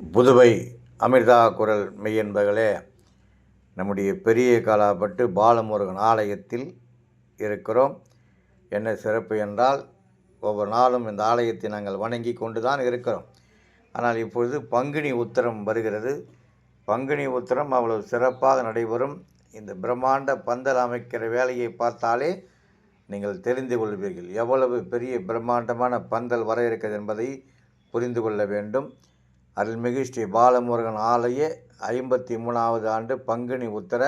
புதுவை அமிர்தா குரல் மெய்யன்பர்களே நம்முடைய பெரிய காலாப்பட்டு பாலமுருகன் ஆலயத்தில் இருக்கிறோம். என்ன சிறப்பு என்றால் ஒவ்வொரு நாளும் இந்த ஆலயத்தை நாங்கள் வணங்கி கொண்டு தான் இருக்கிறோம். ஆனால் இப்பொழுது பங்குனி உத்திரம் வருகிறது. பங்குனி உத்திரம் அவ்வளவு சிறப்பாக நடைபெறும். இந்த பிரம்மாண்ட பந்தல் அமைக்கிற வேலையை பார்த்தாலே நீங்கள் தெரிந்து கொள்வீர்கள். எவ்வளவு பெரிய பிரம்மாண்டமான பந்தல் வர இருக்கிறது என்பதை புரிந்து கொள்ள வேண்டும். அருள்மிகு ஸ்ரீ பாலமுருகன் ஆலய ஐம்பத்தி மூணாவது ஆண்டு பங்குனி உத்தர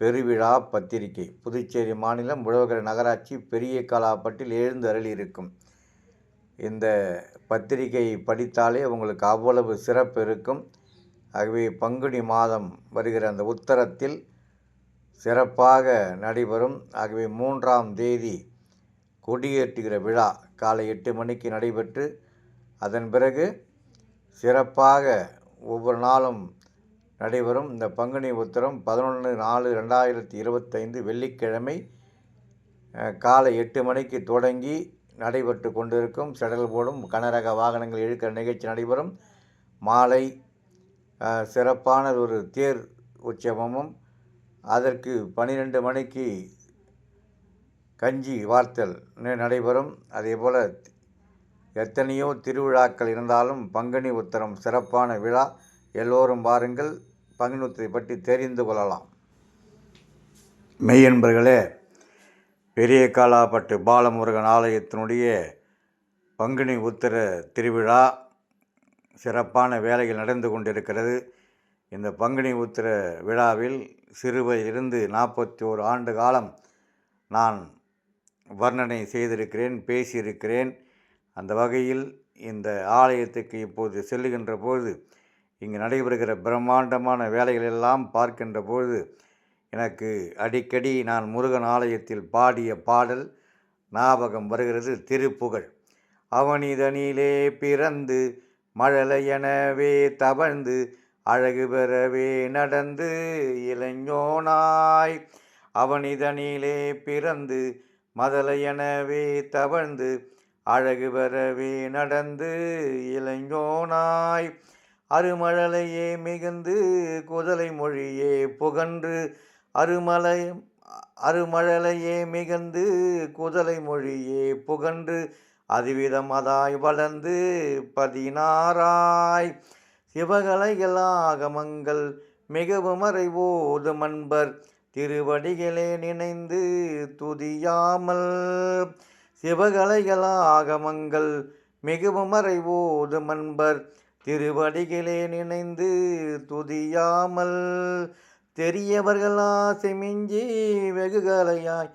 பெருவிழா பத்திரிகை. புதுச்சேரி மாநிலம் உழவகர நகராட்சி பெரிய காலாப்பட்டில் எழுந்து அருளி இருக்கும் இந்த பத்திரிகை படித்தாலே உங்களுக்கு அவ்வளவு சிறப்பு இருக்கும். ஆகவே பங்குனி மாதம் வருகிற அந்த உத்தரத்தில் சிறப்பாக நடைபெறும். ஆகவே மூன்றாம் தேதி கொடியேற்றுகிற விழா காலை எட்டு மணிக்கு நடைபெற்று அதன் பிறகு சிறப்பாக ஒவ்வொரு நாளும் நடைபெறும். இந்த பங்குனி உத்திரம் பதினொன்று நாலு ரெண்டாயிரத்தி இருபத்தைந்து வெள்ளிக்கிழமை காலை எட்டு மணிக்கு தொடங்கி நடைபெற்று கொண்டிருக்கும். செடல் போடும் கனரக வாகனங்கள் இழுக்கிற நிகழ்ச்சி நடைபெறும். மாலை சிறப்பான ஒரு தேர் உற்சவமும் அதற்கு பன்னிரெண்டு மணிக்கு கஞ்சி வார்த்தல் நடைபெறும் நடைபெறும். அதேபோல் எத்தனையோ திருவிழாக்கள் இருந்தாலும் பங்குனி உத்தரம் சிறப்பான விழா. எல்லோரும் பாருங்கள் பங்குனி உத்திரை பற்றி தெரிந்து கொள்ளலாம். மெய்யன்பர்களே பெரிய காலாப்பட்டு பாலமுருகன் ஆலயத்தினுடைய பங்குனி உத்திர திருவிழா சிறப்பான வேலைகள் நடந்து கொண்டிருக்கிறது. இந்த பங்குனி உத்திர விழாவில் சிறுவையிலிருந்து நாற்பத்தி ஓரு ஆண்டு காலம் நான் வர்ணனை செய்திருக்கிறேன் பேசியிருக்கிறேன். அந்த வகையில் இந்த ஆலயத்துக்கு இப்போது செல்லுகின்ற போது இங்கு நடைபெறுகிற பிரம்மாண்டமான வேலைகளெல்லாம் பார்க்கின்ற போது எனக்கு அடிக்கடி நான் முருகன் ஆலயத்தில் பாடிய பாடல் ஞாபகம் வருகிறது திருப்புகழ். அவனிதனிலே பிறந்து மழலையெனவே தவழ்ந்து அழகு பெறவே நடந்து இளைஞனாய். அவனிதனிலே பிறந்து மதலையெனவே தவழ்ந்து அழகு பெறவே நடந்து இளைஞனாய். அருமழலையே மிகுந்து குதலை மொழியே புகன்று. அருமலை அருமழலையே மிகுந்து குதலை மொழியே புகன்று. அதுவிதமதாய் வளர்ந்து பதினாறாய். சிவகலைகள் ஆகமங்கள் மிகவும் அறிவோது மன்பர். திருவடிகளே நினைந்து துதியாமல் சிவகலைகளா ஆகமங்கள் மிகவும் அறிவோது அன்பர் திருவடிகளே நினைந்து துதியாமல் தெரியவர்கள் ஆசை மிஞ்சி வெகுகலையாய்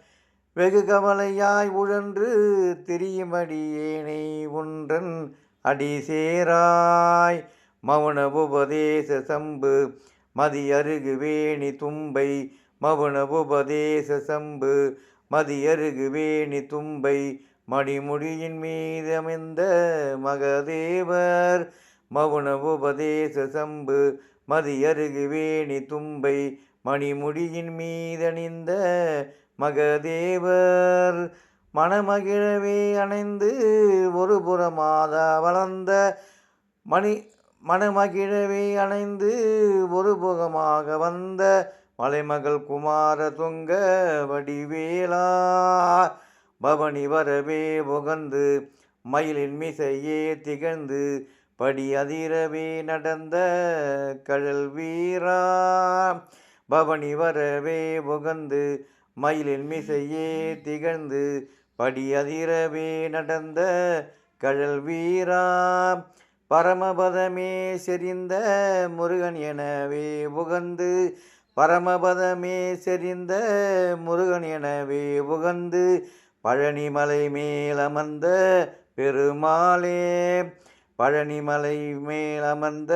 வெகு கவலையாய் உழன்று திரியுமடியேனை ஒன்றன் அடி சேராய். மௌன உபதேச சம்பு மதி அருகு வேணி தும்பை மவுன உபதேச சம்பு மதியருகு வேணி தும்பை மடிமுடியின் மீதமைந்த மகதேவர். மவுன உபதேச சம்பு மதியருகு வேணி தும்பை மணிமுடியின் மீதணிந்த மகதேவர். மணமகிழவே அணைந்து ஒரு புறமாதா வளர்ந்த மணி மணமகிழவே அணைந்து ஒரு புகமாக வந்த மலைமகள் குமார தொங்க வடிவேலா பவனி வரவே புகந்து மயிலின் மிசையே திகழ்ந்து படி அதிரவே நடந்த கழல் வீரா பவனி வரவே புகந்து மயிலின் மிசையே திகழ்ந்து படி அதிரவே நடந்த கழல் வீரா பரமபதமே செறிந்த முருகன் எனவே புகந்து பரமபதமே செறிந்த முருகன் எனவே உகந்து பழனிமலை மேலமர்ந்த பெருமாளே. பழனிமலை மேலமர்ந்த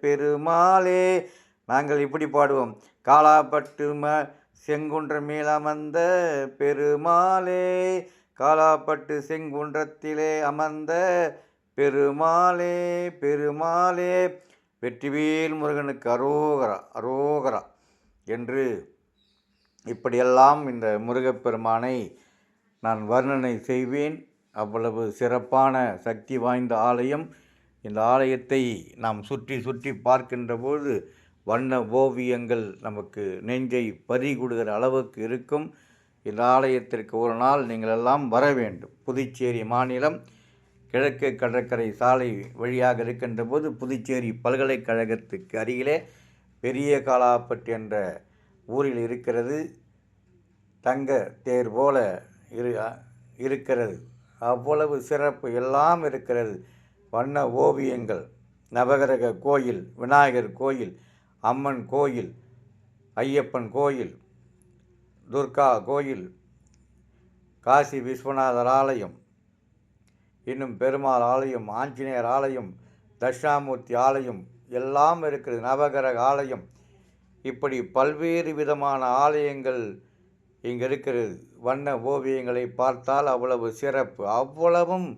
பெருமாளே. நாங்கள் இப்படி பாடுவோம். காலாப்பட்டு ம செங்குன்ற மேலமர்ந்த பெருமாளே. காலாப்பட்டு செங்குன்றத்திலே அமர்ந்த பெருமாளே பெருமாளே. வெற்றிவேல் முருகனுக்கு அரோகரா அரோகரா. என்று இப்படியெல்லாம் இந்த முருகப்பெருமானை நான் வர்ணனை செய்வேன். அவ்வளவு சிறப்பான சக்தி வாய்ந்த ஆலயம். இந்த ஆலயத்தை நாம் சுற்றி சுற்றி பார்க்கின்ற போது வண்ண ஓவியங்கள் நமக்கு நெஞ்சை பறிகொடுகிற அளவுக்கு இருக்கும். இந்த ஆலயத்திற்கு ஒரு நாள் நீங்கள் எல்லாம் வர வேண்டும். புதுச்சேரி மாநிலம் கிழக்கு கடற்கரை சாலை வழியாக இருக்கின்ற போது புதுச்சேரி பல்கலைக்கழகத்துக்கு அருகிலே பெரிய காலாப்பட்டு என்ற ஊரில் இருக்கிறது. தங்க தேர் போல இரு இருக்கிறது. அவ்வளவு சிறப்பு எல்லாம் இருக்கிறது. வண்ண ஓவியங்கள். நவகிரக கோயில் விநாயகர் கோயில் அம்மன் கோயில் ஐயப்பன் கோயில் துர்கா கோயில் காசி விஸ்வநாதர் ஆலயம் இன்னும் பெருமாள் ஆலயம் ஆஞ்சநேயர் ஆலயம் தட்சிணாமூர்த்தி ஆலயம் எல்லாம் இருக்கிறது. நவகிரக ஆலயம். இப்படி பல்வேறு விதமான ஆலயங்கள் இங்கே இருக்கிறது. வண்ண ஓவியங்களை பார்த்தால் அவ்வளவு சிறப்பு. அவ்வளவும்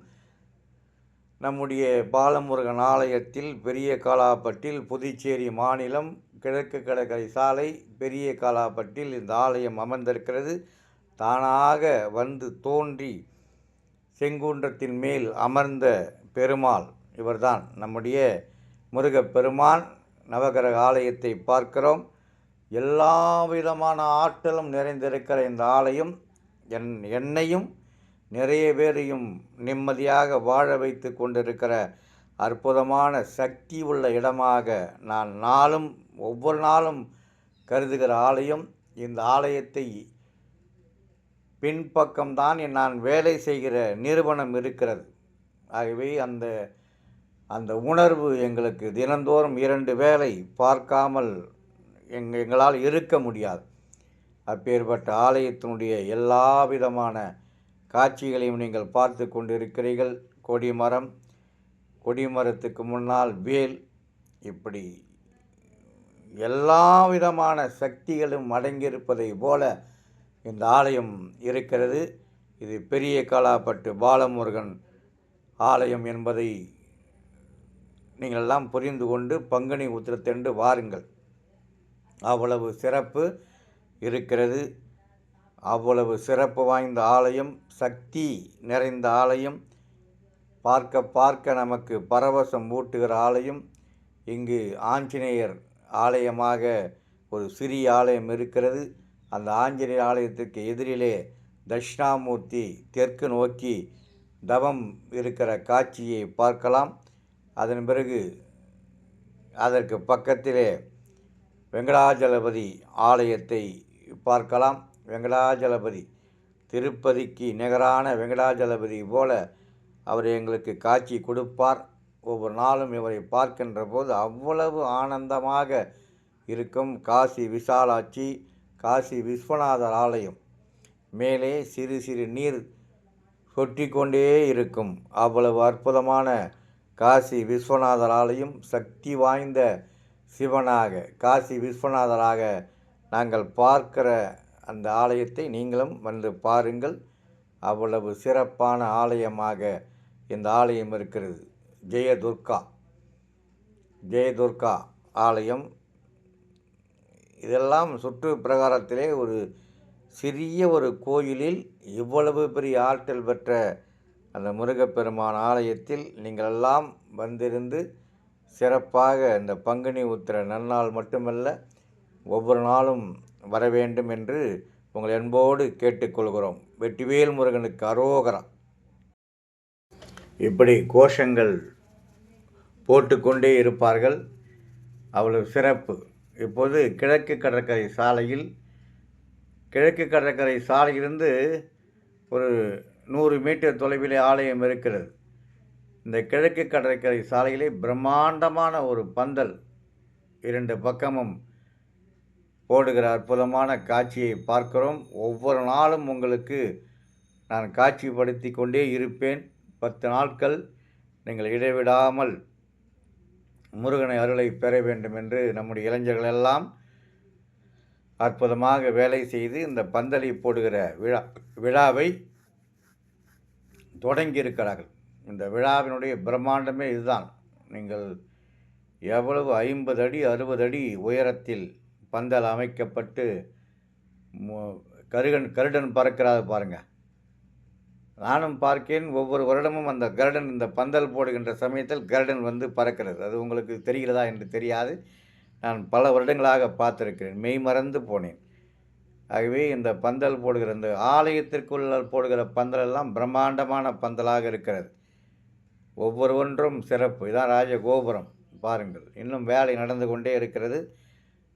நம்முடைய பாலமுருகன் ஆலயத்தில் பெரிய காலாப்பட்டில் புதுச்சேரி மாநிலம் கிழக்கு கடற்கரை சாலை பெரிய காலாப்பட்டில் இந்த ஆலயம் அமர்ந்திருக்கிறது. தானாக வந்து தோன்றி செங்குன்றத்தின் மேல் அமர்ந்த பெருமாள் இவர்தான். நம்முடைய முருகப்பெருமான் நவகிரக ஆலயத்தை பார்க்கிறோம். எல்லா விதமான ஆற்றலும் நிறைந்திருக்கிற இந்த ஆலயம் என் என்னையும் நிறைய பேரையும் நிம்மதியாக வாழ வைத்து கொண்டிருக்கிற அற்புதமான சக்தி உள்ள இடமாக நான் நாளும் ஒவ்வொரு நாளும் கருதுகிற ஆலயம். இந்த ஆலயத்தை பின்பக்கம்தான் நான் வேலை செய்கிற நிறுவனம் இருக்கிறது. ஆகவே அந்த அந்த உணர்வு எங்களுக்கு தினந்தோறும் இரண்டு வேலை பார்க்காமல் எங் எங்களால் இருக்க முடியாது. அப்பேற்பட்ட ஆலயத்தினுடைய எல்லா விதமான காட்சிகளையும் நீங்கள் பார்த்து கொண்டிருக்கிறீர்கள். கொடிமரம் கொடிமரத்துக்கு முன்னால் வேல் இப்படி எல்லா விதமான சக்திகளும் அடங்கியிருப்பதை போல இந்த ஆலயம் இருக்கிறது. இது பெரிய காலாப்பட்டு பாலமுருகன் ஆலயம் என்பதை நீங்கள் எல்லாம் புரிந்து கொண்டு பங்குனி உத்திரத்தென்று வாருங்கள். அவ்வளவு சிறப்பு இருக்கிறது. அவ்வளவு சிறப்பு வாய்ந்த ஆலயம் சக்தி நிறைந்த ஆலயம். பார்க்க பார்க்க நமக்கு பரவசம் ஊட்டுகிற ஆலயம். இங்கு ஆஞ்சநேயர் ஆலயமாக ஒரு சிறிய ஆலயம் இருக்கிறது. அந்த ஆஞ்சநேயர் ஆலயத்திற்கு எதிரிலே தட்சிணாமூர்த்தி தெற்கு நோக்கி தவம் இருக்கிற காட்சியை பார்க்கலாம். அதன் பிறகு அதற்கு பக்கத்திலே வெங்கடாஜலபதி ஆலயத்தை பார்க்கலாம். வெங்கடாஜலபதி திருப்பதிக்கு நிகரான வெங்கடாஜலபதி போல அவர் எங்களுக்கு காட்சி கொடுப்பார். ஒவ்வொரு நாளும் இவரை பார்க்கின்ற போது அவ்வளவு ஆனந்தமாக இருக்கும். காசி விசாலாட்சி காசி விஸ்வநாதர் ஆலயம் மேலே சிறு சிறு நீர் சொட்டி கொண்டே இருக்கும். அவ்வளவு அற்புதமான காசி விஸ்வநாதர் ஆலயம் சக்தி வாய்ந்த சிவனாக காசி விஸ்வநாதராக நாங்கள் பார்க்கிற அந்த ஆலயத்தை நீங்களும் வந்து பாருங்கள். அவ்வளவு சிறப்பான ஆலயமாக இந்த ஆலயம் இருக்கிறது. ஜெயதுர்கா ஜெயதுர்கா ஆலயம். இதெல்லாம் சுற்று பிரகாரத்திலே ஒரு சிறிய ஒரு கோயிலில் இவ்வளவு பெரிய ஆற்றல் பெற்ற அந்த முருகப்பெருமான் ஆலயத்தில் நீங்கள் எல்லாம் வந்திருந்து சிறப்பாக இந்த பங்குனி உத்திர நன்னாள் மட்டுமல்ல ஒவ்வொரு நாளும் வர வேண்டும் என்று உங்கள் அன்போடு கேட்டுக்கொள்கிறோம். வெற்றிவேல் முருகனுக்கு அரோகரம் இப்படி கோஷங்கள் போட்டுக்கொண்டே இருப்பார்கள். அவ்வளவு சிறப்பு. இப்போது கிழக்கு கடற்கரை சாலையில் கிழக்கு கடற்கரை சாலையிலிருந்து ஒரு நூறு மீட்டர் தொலைவிலே ஆலயம் இருக்கிறது. இந்த கிழக்கு கடற்கரை சாலையிலே பிரம்மாண்டமான ஒரு பந்தல் இரண்டு பக்கமும் போடுகிற அற்புதமான காட்சியை பார்க்கிறோம். ஒவ்வொரு நாளும் உங்களுக்கு நான் காட்சிப்படுத்தி கொண்டே இருப்பேன். பத்து நாட்கள் நீங்கள் இடைவிடாமல் முருகனை அருளை பெற வேண்டும் என்று நம்முடைய இளைஞர்கள் எல்லாம் அற்புதமாக வேலை செய்து இந்த பந்தலை போடுகிற விழா விழாவை தொடங்கியிருக்கிறார்கள். இந்த விழாவினுடைய பிரம்மாண்டமே இதுதான். நீங்கள் எவ்வளவு ஐம்பது அடி அறுபது அடி உயரத்தில் பந்தல் அமைக்கப்பட்டு கருகன் கருடன் பறக்கிறாது பாருங்கள் நானும் பார்க்கேன் ஒவ்வொரு வருடமும் அந்த கருடன் இந்த பந்தல் போடுகின்ற சமயத்தில் கருடன் வந்து பறக்கிறது. அது உங்களுக்கு தெரிகிறதா என்று தெரியாது. நான் பல வருடங்களாக பார்த்துருக்கிறேன். மெய் மறந்து போனேன். ஆகவே இந்த பந்தல் போடுகிற இந்த ஆலயத்திற்குள்ள போடுகிற பந்தல் எல்லாம் பிரம்மாண்டமான பந்தலாக இருக்கிறது. ஒவ்வொரு ஒன்றும் சிறப்பு. இதான் ராஜகோபுரம். பாருங்கள் இன்னும் வேலை நடந்து கொண்டே இருக்கிறது.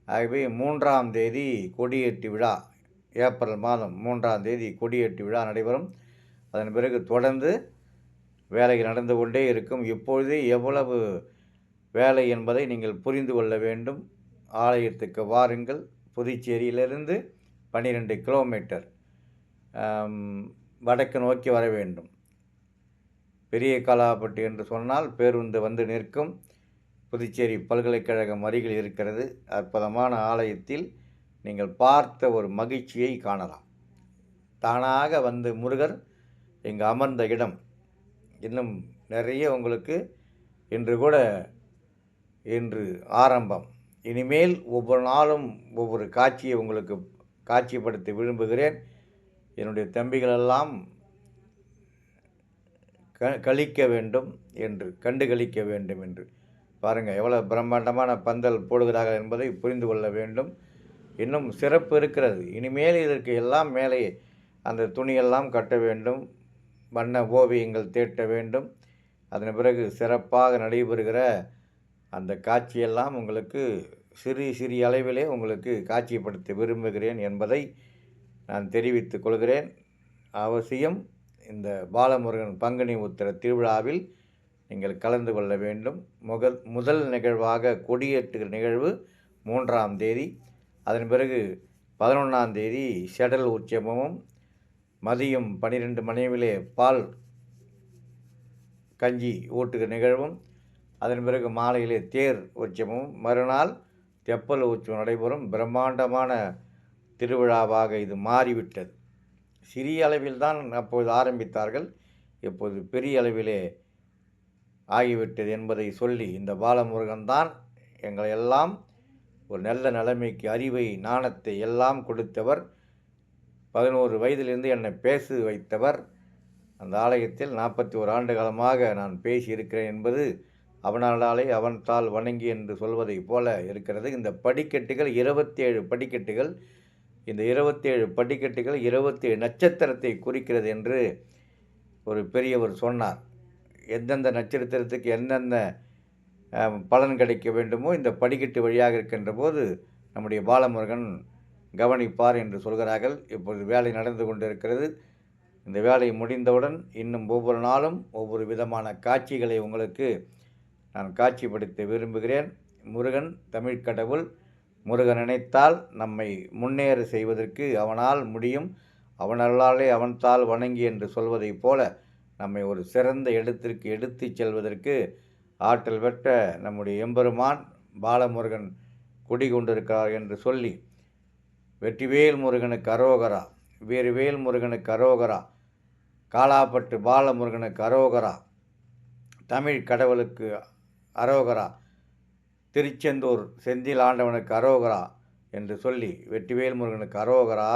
ஆகவே மூன்றாம் தேதி கொடியேற்றி விழா. ஏப்ரல் மாதம் மூன்றாம் தேதி கொடியேற்றி விழா நடைபெறும். அதன் பிறகு தொடர்ந்து வேலை நடந்து கொண்டே இருக்கும். இப்பொழுதே எவ்வளவு வேலை என்பதை நீங்கள் புரிந்து கொள்ள வேண்டும். ஆலயத்துக்கு வாருங்கள். புதுச்சேரியிலிருந்து பன்னிரெண்டு கிலோமீட்டர் வடக்கு நோக்கி வர வேண்டும். பெரிய காலாப்பட்டி என்று சொன்னால் பேருந்து வந்து நிற்கும். புதுச்சேரி பல்கலைக்கழகம் அருகில் இருக்கிறது. அற்புதமான ஆலயத்தில் நீங்கள் பார்த்த ஒரு மகிழ்ச்சியை காணலாம். தானாக வந்து முருகர் இங்கு அமர்ந்த இடம். இன்னும் நிறைய உங்களுக்கு இன்று கூட இன்று ஆரம்பம். இனிமேல் ஒவ்வொரு நாளும் ஒவ்வொரு காட்சியை உங்களுக்கு காட்சிப்படுத்த விரும்புகிறேன். என்னுடைய தம்பிகளெல்லாம் க கழிக்க வேண்டும் என்று கண்டு கழிக்க வேண்டும் என்று. பாருங்கள் எவ்வளோ பிரம்மாண்டமான பந்தல் போடுகிறார்கள் என்பதை புரிந்து கொள்ள வேண்டும். இன்னும் சிறப்பு இருக்கிறது. இனிமேல் இதற்கு எல்லாம் மேலே அந்த துணியெல்லாம் கட்ட வேண்டும். வண்ண ஓவியங்கள் தீட்ட வேண்டும். அதன் பிறகு சிறப்பாக நடைபெறுகிற அந்த காட்சியெல்லாம் உங்களுக்கு சிறு சிறிய அளவிலே உங்களுக்கு காட்சிப்படுத்த விரும்புகிறேன் என்பதை நான் தெரிவித்துக் கொள்கிறேன். அவசியம் இந்த பாலமுருகன் பங்குனி உத்திர திருவிழாவில் நீங்கள் கலந்து கொள்ள வேண்டும். முதல் முதல் நிகழ்வாக கொடியேற்று நிகழ்வு மூன்றாம் தேதி. அதன் பிறகு பதினொன்றாம் தேதி செடல் உற்சவமும் மதியம் பன்னிரெண்டு மணியிலே பால் கஞ்சி ஊட்டுகிற நிகழ்வும் அதன் பிறகு மாலையிலே தேர் உற்சவமும் மறுநாள் தெப்பல் உற்சவம் நடைபெறும் பிரம்மாண்டமான திருவிழாவாக இது மாறிவிட்டது. சிறிய அளவில் தான் அப்போது ஆரம்பித்தார்கள். இப்போது பெரிய அளவிலே ஆகிவிட்டது என்பதை சொல்லி இந்த பாலமுருகன் தான் எங்களை எல்லாம் ஒரு நல்ல நிலைமைக்கு அறிவை நாணத்தை எல்லாம் கொடுத்தவர். பதினோரு வயதிலிருந்து என்னை பேச வைத்தவர். அந்த ஆலயத்தில் நாற்பத்தி ஒரு ஆண்டு காலமாக நான் பேசியிருக்கிறேன் என்பது அவனாலே அவன் தாள் வணங்கி என்று சொல்வதைப் போல இருக்கிறது. இந்த படிக்கட்டுகள் இருபத்தேழு படிக்கட்டுகள் இந்த இருபத்தேழு படிக்கட்டுகள் இருபத்தேழு நட்சத்திரத்தை குறிக்கிறது என்று ஒரு பெரியவர் சொன்னார். எந்தெந்த நட்சத்திரத்துக்கு எந்தெந்த பலன் கிடைக்க வேண்டுமோ இந்த படிக்கட்டு வழியாக இருக்கின்ற போது நம்முடைய பாலமுருகன் கவனிப்பார் என்று சொல்கிறார்கள். இப்பொழுது வேலை நடந்து கொண்டிருக்கிறது. இந்த வேலை முடிந்தவுடன் இன்னும் ஒவ்வொரு நாளும் ஒவ்வொரு விதமான காட்சிகளை உங்களுக்கு நான் காட்சிப்படுத்த விரும்புகிறேன். முருகன் தமிழ் கடவுள் முருகன் நினைத்தால் நம்மை முன்னேற செய்வதற்கு அவனால் முடியும். அவனல்லாலே அவன்தால் வணங்கி என்று சொல்வதைப் போல நம்மை ஒரு சிறந்த இடத்திற்கு எடுத்துச் செல்வதற்கு ஆற்றல் பெற்ற நம்முடைய எம்பெருமான் பாலமுருகன் குடிகொண்டிருக்கிறார் என்று சொல்லி வெற்றிவேல் முருகனுக்கு அரோகரா வீரவேல் முருகனுக்கு அரோகரா காலாப்பட்டு பாலமுருகனுக்கு அரோகரா தமிழ் கடவுளுக்கு அரோகரா. திருச்செந்தூர் செந்தில் ஆண்டவனுக்கு அரோகரா என்று சொல்லி வெற்றிவேல் முருகனுக்கு அரோகரா.